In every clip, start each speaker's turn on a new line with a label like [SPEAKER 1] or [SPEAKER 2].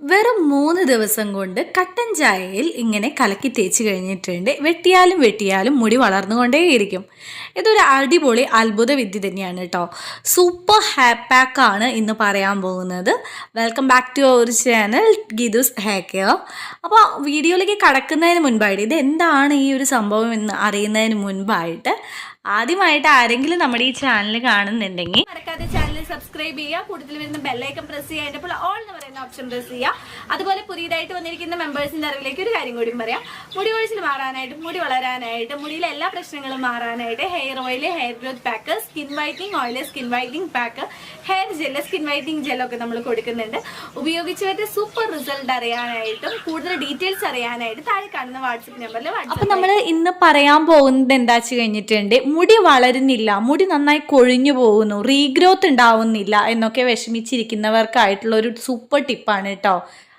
[SPEAKER 1] വെറും മൂന്ന് ദിവസം കൊണ്ട് കട്ടൻ ചായയിൽ ഇങ്ങനെ കലക്കി തേച്ച് കഴിഞ്ഞിട്ടുണ്ട്. വെട്ടിയാലും വെട്ടിയാലും മുടി വളർന്നുകൊണ്ടേയിരിക്കും. ഇതൊരു അടിപൊളി അത്ഭുത വിദ്യ തന്നെയാണ് കേട്ടോ സൂപ്പർ ഹാപ്പാക്കാണ് ഇന്ന് പറയാൻ പോകുന്നത്. Welcome back to our channel ഗിദുസ് hair അപ്പോൾ വീഡിയോയിലേക്ക് കടക്കുന്നതിന് മുൻപായിട്ട് ഇത് എന്താണ് ഈ ഒരു സംഭവം എന്ന് അറിയുന്നതിന് മുൻപായിട്ട് ആദ്യമായിട്ട് ആരെങ്കിലും നമ്മുടെ ഈ ചാനൽ കാണുന്നുണ്ടെങ്കിൽ
[SPEAKER 2] മറക്കാതെ സബ്സ്ക്രൈബ് ചെയ്യുക. കൂടുതൽ വരുന്ന ബെല്ലൈക്കൺ പ്രസ് ചെയ്യുക. അതിന്റെ ഓൾ എന്ന് പറയുന്ന ഓപ്ഷൻ പ്രസ് ചെയ്യുക. അതുപോലെ പുതിയതായിട്ട് വന്നിരിക്കുന്ന മെമ്പേഴ്സിന്റെ അറിവിലേക്ക് ഒരു കാര്യം കൂടി പറയാം. മുടി ഒഴിച്ചിൽ മാറാനായിട്ട് മുടി വളരാനായിട്ട് മുടിയിലെ എല്ലാ പ്രശ്നങ്ങളും മാറാനായിട്ട് hair oil hair growth pack skin whitening oil skin whitening pack hair gel skin whitening ജെല്ലൊക്കെ നമ്മൾ കൊടുക്കുന്നുണ്ട്. ഉപയോഗിച്ചവരുടെ സൂപ്പർ റിസൾട്ട് അറിയാനായിട്ടും കൂടുതൽ ഡീറ്റെയിൽസ് അറിയാനായിട്ട് താഴെ കാണുന്ന വാട്സപ്പ് നമ്പറിൽ
[SPEAKER 1] അപ്പൊ നമ്മൾ ഇന്ന് പറയാൻ പോകുന്നത് എന്താ വെച്ച് കഴിഞ്ഞിട്ടുണ്ട് മുടി വളരുന്നില്ല മുടി നന്നായി കൊഴിഞ്ഞു പോകുന്നു റീഗ്രോത്ത് ഉണ്ടാവുന്നില്ല എന്നൊക്കെ വിഷമിച്ചിരിക്കുന്നവർക്കായിട്ടുള്ള ഒരു സൂപ്പർ ടിപ്പാണ് കേട്ടോ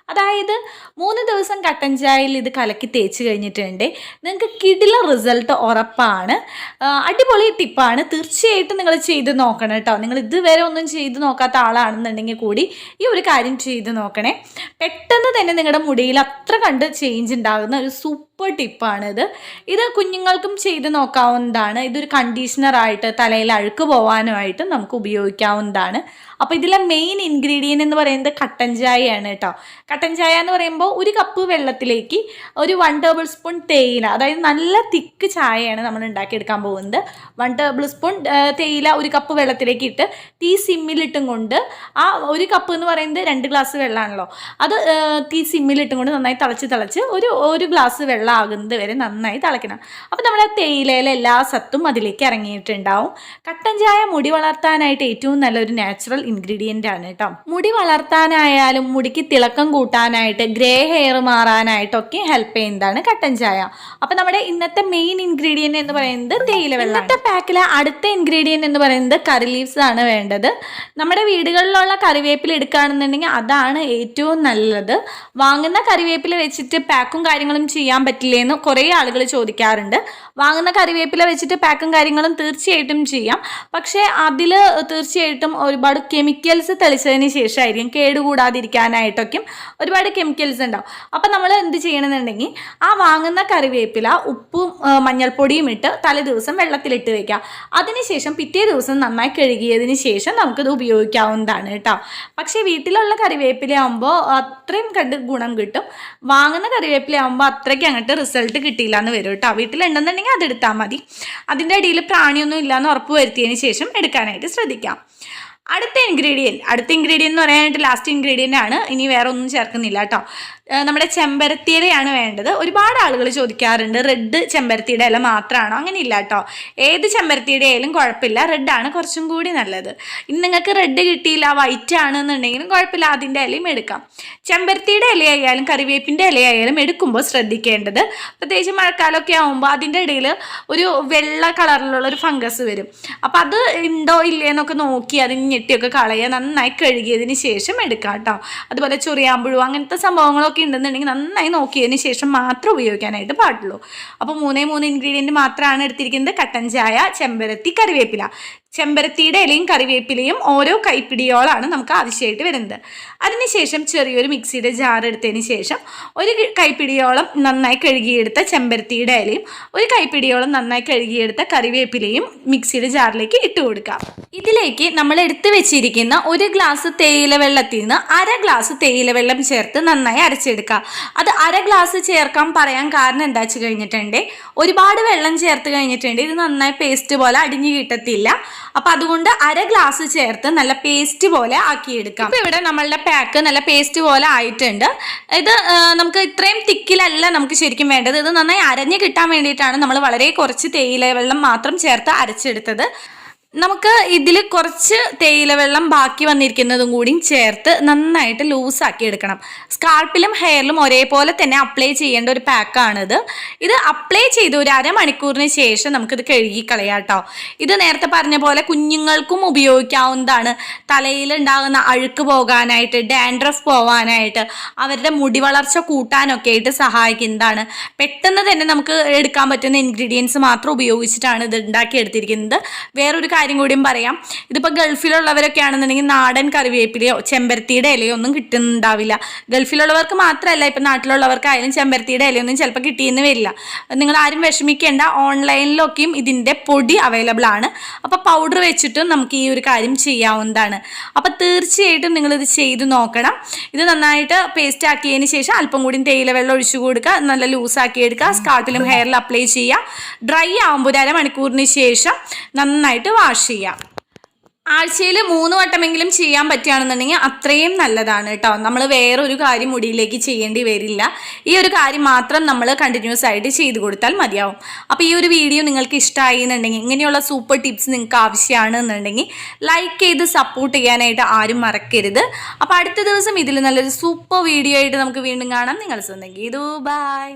[SPEAKER 1] അതായത് മൂന്ന് ദിവസം കട്ടൻ ചായയിൽ ഇത് കലക്കി തേച്ച് കഴിഞ്ഞിട്ടുണ്ട്. നിങ്ങൾക്ക് കിടില റിസൾട്ട് ഉറപ്പാണ്. അടിപൊളി ടിപ്പാണ് തീർച്ചയായിട്ടും നിങ്ങൾ ചെയ്ത് നോക്കണം കേട്ടോ നിങ്ങൾ ഇതുവരെ ഒന്നും ചെയ്ത് നോക്കാത്ത ആളാണെന്നുണ്ടെങ്കിൽ കൂടി ഈ ഒരു കാര്യം ചെയ്ത് നോക്കണേ. പെട്ടെന്ന് തന്നെ നിങ്ങളുടെ മുടിയിൽ അത്ര കണ്ട് ചേഞ്ച് ഉണ്ടാകുന്ന ഒരു സൂപ്പർ ടിപ്പാണിത് ഇത് കുഞ്ഞുങ്ങൾക്കും ചെയ്ത് നോക്കാവുന്നതാണ്. ഇതൊരു കണ്ടീഷണറായിട്ട് തലയിൽ അഴുക്ക് പോകാനുമായിട്ട് നമുക്ക് ഉപയോഗിക്കാവുന്നതാണ്. അപ്പോൾ ഇതിലെ മെയിൻ ഇൻഗ്രീഡിയന്റ് എന്ന് പറയുന്നത് കട്ടൻ ചായയാണ് കേട്ടോ കട്ടൻ ചായ എന്ന് പറയുമ്പോൾ ഒരു കപ്പ് വെള്ളത്തിലേക്ക് ഒരു വൺ ടേബിൾ സ്പൂൺ തേയില അതായത് നല്ല തിക്ക് ചായയാണ് നമ്മൾ ഉണ്ടാക്കിയെടുക്കാൻ പോകുന്നത്. വൺ ടേബിൾ സ്പൂൺ തേയില ഒരു കപ്പ് വെള്ളത്തിലേക്ക് ഇട്ട് തീ സിമ്മിലിട്ടും കൊണ്ട് ആ ഒരു കപ്പ് എന്ന് പറയുന്നത് രണ്ട് ഗ്ലാസ് വെള്ളമാണല്ലോ അത് തീ സിമ്മിലിട്ടും കൊണ്ട് നന്നായി തിളച്ച് തിളച്ച് ഒരു ഒരു ഗ്ലാസ് വെള്ളം ആകുന്നത് വരെ നന്നായി തിളയ്ക്കണം. അപ്പോൾ നമ്മുടെ തേയിലയിലെ എല്ലാ സത്തും അതിലേക്ക് ഇറങ്ങിയിട്ടുണ്ടാവും. കട്ടൻ ചായ മുടി വളർത്താനായിട്ട് ഏറ്റവും നല്ലൊരു നാച്ചുറൽ ഇൻഗ്രീഡിയന്റ് ആണ് കേട്ടോ മുടി വളർത്താനായാലും മുടിക്ക് തിളക്കം കൂട്ടാനായിട്ട് ഗ്രേ ഹെയർ മാറാനായിട്ടൊക്കെ ഹെൽപ്പ് ചെയ്യുന്നതാണ് കട്ടൻ ചായ. അപ്പോൾ നമ്മുടെ ഇന്നത്തെ മെയിൻ ഇൻഗ്രീഡിയന്റ് എന്ന് പറയുന്നത് തേയില വെള്ളം ഇന്നത്തെ പാക്കിലെ അടുത്ത ഇൻഗ്രീഡിയന്റ് എന്ന് പറയുന്നത് കറി ലീവ്സ് ആണ് വേണ്ടത്. നമ്മുടെ വീടുകളിലുള്ള കറിവേപ്പില എടുക്കുകയാണെന്നുണ്ടെങ്കിൽ അതാണ് ഏറ്റവും നല്ലത്. വാങ്ങുന്ന കറിവേപ്പില വെച്ചിട്ട് പാക്കും കാര്യങ്ങളും ചെയ്യാൻ പറ്റില്ലേന്ന് കുറേ ആളുകൾ ചോദിക്കാറുണ്ട്. വാങ്ങുന്ന കറിവേപ്പില വെച്ചിട്ട് പാക്കും കാര്യങ്ങളും തീർച്ചയായിട്ടും ചെയ്യാം. പക്ഷേ അതിൽ തീർച്ചയായിട്ടും ഒരുപാട് കെമിക്കൽസ് തെളിച്ചതിന് ശേഷമായിരിക്കും കേടുകൂടാതിരിക്കാനായിട്ടൊക്കെ ഒരുപാട് കെമിക്കൽസ് ഉണ്ടാവും. അപ്പം നമ്മൾ എന്ത് ചെയ്യണമെന്നുണ്ടെങ്കിൽ ആ വാങ്ങുന്ന കറിവേപ്പില ഉപ്പും മഞ്ഞൾപ്പൊടിയും ഇട്ട് തലേ ദിവസം വെള്ളത്തിലിട്ട് വയ്ക്കുക അതിനുശേഷം പിറ്റേ ദിവസം നന്നായി കഴുകിയതിന് ശേഷം നമുക്കത് ഉപയോഗിക്കാവുന്നതാണ് കേട്ടോ. പക്ഷേ വീട്ടിലുള്ള കറിവേപ്പില ആകുമ്പോൾ അത്രയും കണ്ട് ഗുണം കിട്ടും. വാങ്ങുന്ന കറിവേപ്പില ആകുമ്പോൾ അത്രയ്ക്ക് അങ്ങോട്ട് റിസൾട്ട് കിട്ടിയില്ല എന്ന് വരും കേട്ടോ. വീട്ടിലുണ്ടെന്നുണ്ടെങ്കിൽ അതെടുത്താൽ മതി. അതിന്റെ അടിയിൽ പ്രാണിയൊന്നും ഇല്ലയെന്ന് ഉറപ്പ് വരുത്തിയതിന് ശേഷം എടുക്കാനായിട്ട് ശ്രദ്ധിക്കാം. അടുത്ത ഇൻഗ്രീഡിയന്റ് അടുത്ത ഇൻഗ്രീഡിയന്റ് എന്ന് പറയാനായിട്ട് ലാസ്റ്റ് ഇൻഗ്രീഡിയന്റ് ആണ്. ഇനി വേറെ ഒന്നും ചേർക്കുന്നില്ല കേട്ടോ നമ്മുടെ ചെമ്പരത്തിയിലയാണ് വേണ്ടത്. ഒരുപാട് ആളുകൾ ചോദിക്കാറുണ്ട് റെഡ് ചെമ്പരത്തിയുടെ ഇല മാത്രമാണോ അങ്ങനെ ഇല്ല കേട്ടോ ഏത് ചെമ്പരത്തിയുടെ ആയാലും കുഴപ്പമില്ല. റെഡാണ് കുറച്ചും കൂടി നല്ലത്. ഇനി നിങ്ങൾക്ക് റെഡ് കിട്ടിയില്ല വൈറ്റ് ആണെന്നുണ്ടെങ്കിലും കുഴപ്പമില്ല. അതിന്റെ ഇലയും എടുക്കാം. ചെമ്പരത്തിയുടെ ഇലയായാലും കറിവേപ്പിന്റെ ഇലയായാലും എടുക്കുമ്പോൾ ശ്രദ്ധിക്കേണ്ടത് പ്രത്യേകിച്ച് മഴക്കാലമൊക്കെ ആകുമ്പോൾ അതിന്റെ ഇടയിൽ ഒരു വെള്ള കളറിലുള്ള ഒരു ഫംഗസ് വരും. അപ്പോൾ അത് ഉണ്ടോ ഇല്ലേ എന്നൊക്കെ നോക്കി അതിന് ഞെട്ടിയൊക്കെ കളയുക നന്നായി കഴുകിയതിന് ശേഷം എടുക്കാം കേട്ടോ അതുപോലെ ചൊറിയാമ്പുഴു അങ്ങനത്തെ സംഭവങ്ങളൊക്കെ ഉണ്ടെന്നുണ്ടെങ്കിൽ നന്നായി നോക്കിയതിന് ശേഷം മാത്രം ഉപയോഗിക്കാനായിട്ട് പാടുള്ളൂ. അപ്പോൾ മൂന്നേ മൂന്ന് ഇൻഗ്രീഡിയന്റ് മാത്രമാണ് എടുത്തിരിക്കുന്നത്. കട്ടൻ ചായ ചെമ്പരത്തി കറിവേപ്പില. ചെമ്പരത്തിയുടെ ഇലയും കറിവേപ്പിലയും ഓരോ കൈപ്പിടിയോളാണ് നമുക്ക് ആവശ്യമായിട്ട് വരുന്നത്. അതിനുശേഷം ചെറിയൊരു മിക്സിയുടെ ജാർ എടുത്തതിന് ശേഷം ഒരു കൈപ്പിടിയോളം നന്നായി കഴുകിയെടുത്ത ചെമ്പരത്തിയുടെ ഇലയും ഒരു കൈപ്പിടിയോളം നന്നായി കഴുകിയെടുത്ത കറിവേപ്പിലയും മിക്സിയുടെ ജാറിലേക്ക് ഇട്ട് കൊടുക്കാം. ഇതിലേക്ക് നമ്മൾ എടുത്തു വെച്ചിരിക്കുന്ന ഒരു ഗ്ലാസ് തേയില വെള്ളത്തിൽ നിന്ന് അര ഗ്ലാസ് തേയില വെള്ളം ചേർത്ത് നന്നായി അരച്ചെടുക്കുക അത് അര ഗ്ലാസ് ചേർക്കാൻ പറയാൻ കാരണം എന്താ വെച്ച് കഴിഞ്ഞിട്ടുണ്ട്? ഒരുപാട് വെള്ളം ചേർത്ത് കഴിഞ്ഞിട്ടുണ്ട്? ഇത് നന്നായി പേസ്റ്റ് പോലെ അടിഞ്ഞു കിട്ടത്തില്ല. അപ്പൊ അതുകൊണ്ട് അര ഗ്ലാസ് ചേർത്ത് നല്ല പേസ്റ്റ് പോലെ ആക്കിയെടുക്കാം. ഇപ്പൊ ഇവിടെ നമ്മളുടെ പാക്ക് നല്ല പേസ്റ്റ് പോലെ ആയിട്ടുണ്ട്. ഇത് നമുക്ക് ഇത്രയും തിക്കിലല്ല നമുക്ക് ശരിക്കും വേണ്ടത്. ഇത് നന്നായി അരഞ്ഞു കിട്ടാൻ വേണ്ടിയിട്ടാണ് നമ്മൾ വളരെ കുറച്ച് തേയില വെള്ളം മാത്രം ചേർത്ത് അരച്ചെടുത്തത്. നമുക്ക് ഇതിൽ കുറച്ച് തേയില വെള്ളം ബാക്കി വന്നിരിക്കുന്നതും കൂടി ചേർത്ത് നന്നായിട്ട് ലൂസാക്കി എടുക്കണം. സ്കാൾപ്പിലും ഹെയറിലും ഒരേപോലെ തന്നെ അപ്ലൈ ചെയ്യേണ്ട ഒരു പാക്കാണിത് ഇത് അപ്ലൈ ചെയ്ത് ഒരു അരമണിക്കൂറിന് ശേഷം നമുക്കിത് കഴുകി കളയാം കേട്ടോ ഇത് നേരത്തെ പറഞ്ഞ പോലെ കുഞ്ഞുങ്ങൾക്കും ഉപയോഗിക്കാവുന്നതാണ്. തലയിൽ ഉണ്ടാകുന്ന അഴുക്ക് പോകാനായിട്ട് ഡാൻഡ്രഫ് പോകാനായിട്ട് അവരുടെ മുടി വളർച്ച കൂട്ടാനൊക്കെ ആയിട്ട് സഹായിക്കുന്നതാണ്. പെട്ടെന്ന് തന്നെ നമുക്ക് എടുക്കാൻ പറ്റുന്ന ഇൻഗ്രീഡിയൻസ് മാത്രം ഉപയോഗിച്ചിട്ടാണ് ഇത് ഉണ്ടാക്കി എടുത്തിരിക്കുന്നത് വേറൊരു കാര്യം കൂടിയും പറയാം. ഇതിപ്പോൾ ഗൾഫിലുള്ളവരൊക്കെ ആണെന്നുണ്ടെങ്കിൽ നാടൻ കറിവേപ്പിലയോ ചെമ്പരത്തിയുടെ ഇലയോ ഒന്നും കിട്ടുന്നുണ്ടാവില്ല. ഗൾഫിലുള്ളവർക്ക് മാത്രമല്ല ഇപ്പം നാട്ടിലുള്ളവർക്കായാലും ചെമ്പരത്തിയുടെ ഇലയൊന്നും ചിലപ്പോൾ കിട്ടിയെന്ന് വരില്ല. നിങ്ങൾ ആരും വിഷമിക്കേണ്ട ഓൺലൈനിലൊക്കെയും ഇതിന്റെ പൊടി അവൈലബിൾ ആണ്. അപ്പോൾ പൗഡർ വെച്ചിട്ടും നമുക്ക് ഈ ഒരു കാര്യം ചെയ്യാവുന്നതാണ്. അപ്പോൾ തീർച്ചയായിട്ടും നിങ്ങളിത് ചെയ്ത് നോക്കണം. ഇത് നന്നായിട്ട് പേസ്റ്റ് ആക്കിയതിന് ശേഷം അല്പം കൂടി തേയില വെള്ളം ഒഴിച്ചു കൊടുക്കുക. നല്ല ലൂസാക്കി എടുക്കുക. സ്കാർട്ടിലും ഹെയറിൽ അപ്ലൈ ചെയ്യുക. ഡ്രൈ ആകുമ്പോൾ ഒരു അരമണിക്കൂറിന് ശേഷം നന്നായിട്ട് വാഷ് ചെയ്യാം. ആഴ്ചയിൽ മൂന്ന് വട്ടമെങ്കിലും ചെയ്യാൻ പറ്റുകയാണെന്നുണ്ടെങ്കിൽ അത്രയും നല്ലതാണ് കേട്ടോ. നമ്മൾ വേറൊരു കാര്യം മുടിയിലേക്ക് ചെയ്യേണ്ടി വരില്ല. ഈ ഒരു കാര്യം മാത്രം നമ്മൾ കണ്ടിന്യൂസ് ആയിട്ട് ചെയ്ത് കൊടുത്താൽ മതിയാവും. അപ്പോൾ ഈ ഒരു വീഡിയോ നിങ്ങൾക്ക് ഇഷ്ടമായി എന്നുണ്ടെങ്കിൽ ഇങ്ങനെയുള്ള സൂപ്പർ ടിപ്സ് നിങ്ങൾക്ക് ആവശ്യമാണ് എന്നുണ്ടെങ്കിൽ ലൈക്ക് ചെയ്ത് സപ്പോർട്ട് ചെയ്യാനായിട്ട് ആരും മറക്കരുത്. അപ്പോൾ അടുത്ത ദിവസം ഇതിൽ നല്ലൊരു സൂപ്പർ വീഡിയോ ആയിട്ട് നമുക്ക് വീണ്ടും കാണാം. നിങ്ങൾ സ്വന്തം ഗീതു. ബൈ